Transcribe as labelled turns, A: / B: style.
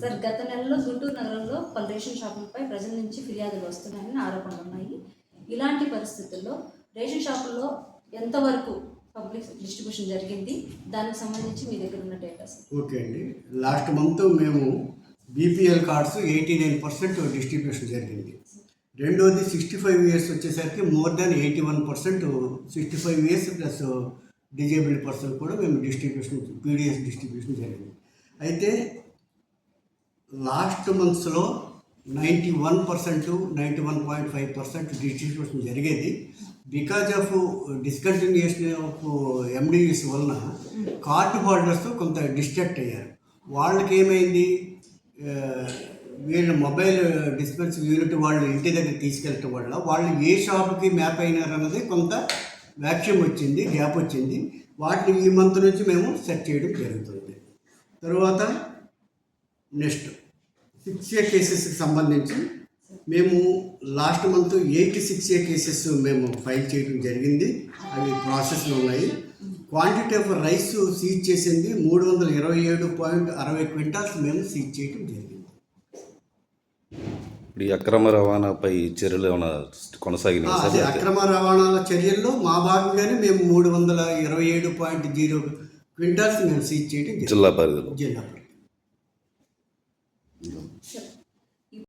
A: Sir గత నెలలో గుంటూరు నగరంలో పలు రేషన్ షాపులపై ప్రజల నుంచి ఫిర్యాదులు వస్తున్నాయని ఆరోపణలు ఉన్నాయి. ఇలాంటి పరిస్థితుల్లో రేషన్ షాపుల్లో ఎంతవరకు పబ్లిక్ డిస్ట్రిబ్యూషన్ జరిగింది? దానికి సంబంధించి మీ దగ్గర ఉన్న డేటా సార్.
B: ఓకే అండి. లాస్ట్ మంత్ మేము BPL cards eighty nine percent distribution జరిగింది. రెండోది సిక్స్టీ ఫైవ్ ఇయర్స్ వచ్చేసరికి more than eighty one percent sixty five years plus disabled person కూడా మేము డిస్ట్రిబ్యూషన్ పీడిఎస్ డిస్ట్రిబ్యూషన్ జరిగింది. అయితే లాస్ట్ మంత్స్లో ninety one percent ninety one point five percent distribution జరిగేది. Because of discontinuation of MDS వలన card holders కొంత distract అయ్యారు. వాళ్ళకి ఏమైంది వీళ్ళ మొబైల్ డిస్పెన్స్ యూనిట్ వాళ్ళు ఇంటి దగ్గర తీసుకెళ్ళటం వల్ల వాళ్ళు ఏ షాప్కి మ్యాప్ అయినారు అన్నది కొంత వ్యాక్సిమ్ వచ్చింది గ్యాప్ వచ్చింది. వాటిని ఈ మంత్ నుంచి మేము సెట్ చేయడం జరుగుతుంది. తరువాత నెక్స్ట్. సిక్స్ ఏ కేసెస్కి సంబంధించి మేము last month eighty six A cases మేము ఫైల్ చేయడం జరిగింది. అవి ప్రాసెస్లో ఉన్నాయి. క్వాంటిటీ ఆఫ్ రైస్ సీజ్ చేసింది మూడు వందల ఇరవై ఏడు పాయింట్ అరవై క్వింటాల్స్ మేము సీజ్ చేయడం జరిగింది.
C: ఇప్పుడు ఈ అక్రమ రవాణాపై చర్యలు ఏమైనా కొనసాగినాయి
B: అక్రమ రవాణాల చర్యల్లో మా భాగంగానే మేము మూడు వందల ఇరవై ఏడు పాయింట్ జీరో క్వింటాల్స్ మేము సీజ్ చేయడం
C: జిల్లా పరిధిలో.
B: జిల్లా 是。